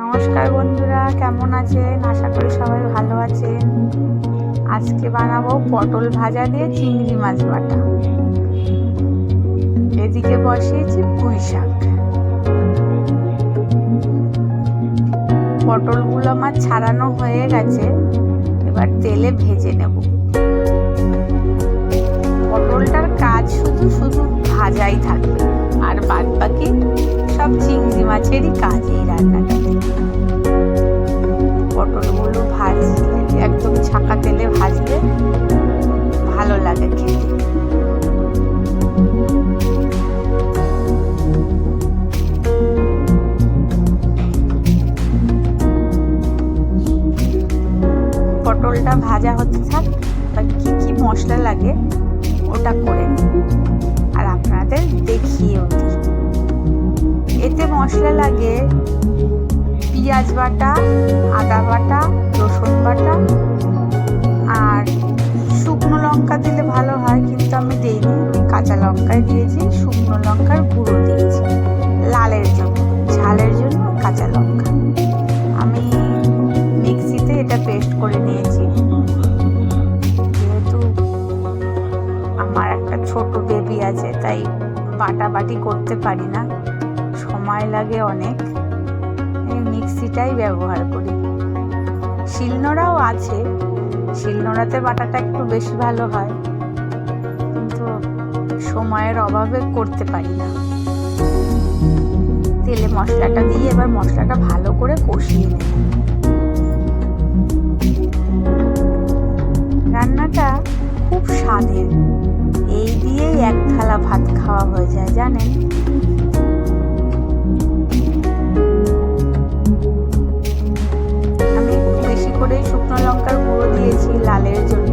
নমস্কার বন্ধুরা, কেমন আছেন? আশা করি সবাই ভালো আছেন। আজকে বানাবো পটল ভাজা দিয়ে চিংড়ি মাছ বাটা। এদিকে বসিয়েছি পুঁই শাক। পটলগুলো আমার ছাড়ানো হয়ে গেছে, এবার তেলে ভেজে নেব। পটলটার কাজ শুধু শুধু ভাজাই থাকবে, আর বাদ বাকি সব চিংড়ি মাছেরই কাজ এই রান্নাটাতে ভাজা হচ্ছে থাক বা কী কী মশলা লাগে? ওটা করে আর আপনাদের দেখিয়েও দিই এতে মশলা লাগে পেঁয়াজ বাটা, আদা বাটা, রসুন বাটা। আর শুকনো লঙ্কা দিলে ভালো হয়, কিন্তু আমি দিইনি। কাঁচা লঙ্কায় দিয়েছি, শুকনো লঙ্কার গুঁড়ো দিয়েছি। লালের জন্য, ঝালের জন্য কাঁচা লঙ্কা। বেবি আছে, তাই বাটাবাটি করতে পারি না। সময় লাগে অনেক। মিক্সিটাই ব্যবহার করি। শিলনোড়াও আছে। শিলনোড়াতে বাটাটা একটু বেশি ভালো হয়। কিন্তু সময়ের অভাবে করতে পারি না। তেলে মশলাটা দিয়ে এবার মশলাটা ভালো আমি একটু বেশি করেই শুকনো লঙ্কার গুঁড়ো দিয়েছি লালের জন্য।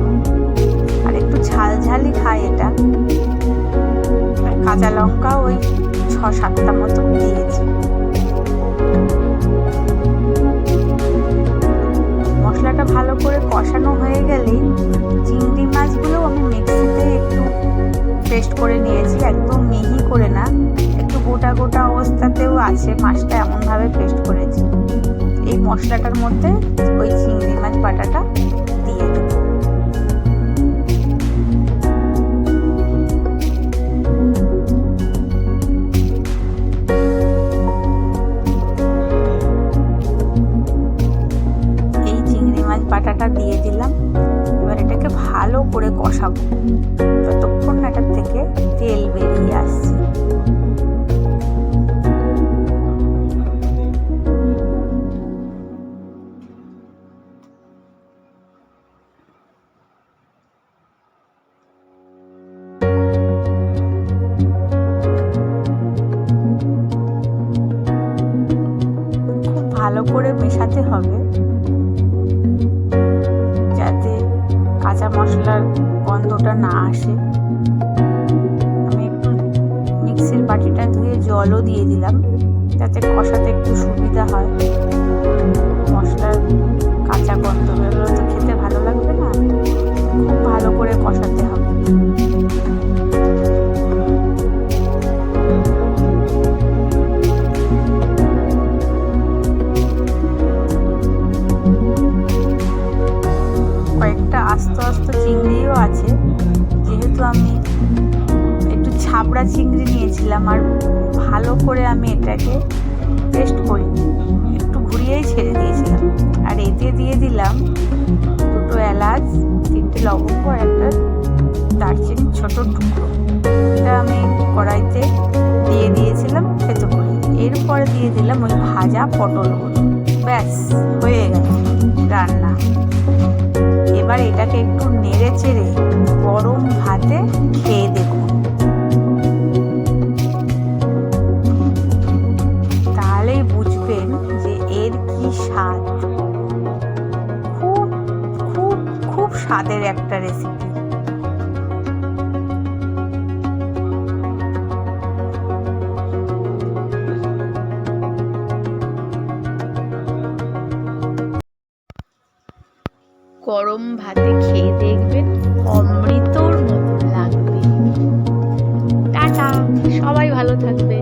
আর একটু ঝাল ঝালই খাই এটা। কাঁচা লঙ্কা ওই ছ সাতটা মতো দিয়েছি। মশলাটা ভালো করে কষানো হয়ে গেলেই চিংড়ি মাছগুলো আমি একটু পেস্ট করে নিয়েছি, একদম মিহি করে না। একটু গোটা গোটা অবস্থাতেও আছে, মাছটা এমনভাবে পেস্ট করেছি। এই মশলাটার মধ্যে ওই চিংড়ি মাছ, বাটাটা দিলাম এবার এটাকে ভালো করে কষাবো। যতক্ষণ এটার থেকে তেল বেরিয়ে আসছে। ভালো করে মেশাতে হবে। গন্ধটা না আসে। আমি একটু মিক্সির বাটিটা ধুয়ে জলও দিয়ে দিলাম, যাতে কষাতে একটু সুবিধা হয়। মশলার একটু চিংড়ি নিয়েছিলাম আর ভালো করে আমি এটাকে পেস্ট করি একটু ঘুরিয়েই ছেড়ে দিয়েছিলাম। আর এতে দিয়ে দিলাম দুটো এলাচ, তিনটে লবঙ্গ আর একটা দারচিনির ছোট টুকরো। এটা আমি কড়াইতে দিয়ে দিয়েছিলাম খেতে করে এরপরে দিয়ে দিলাম ওই ভাজা পটলগুলো ব্যাস, হয়ে গেল রান্না। এবার এটাকে একটু নেড়ে চেড়ে গরম ভাতে খেয়ে স্বাদের একটা রেসিপি গরম ভাতে খেয়ে দেখবেন অমৃতর মতো লাগবে। টাটা সবাই ভালো থাকবে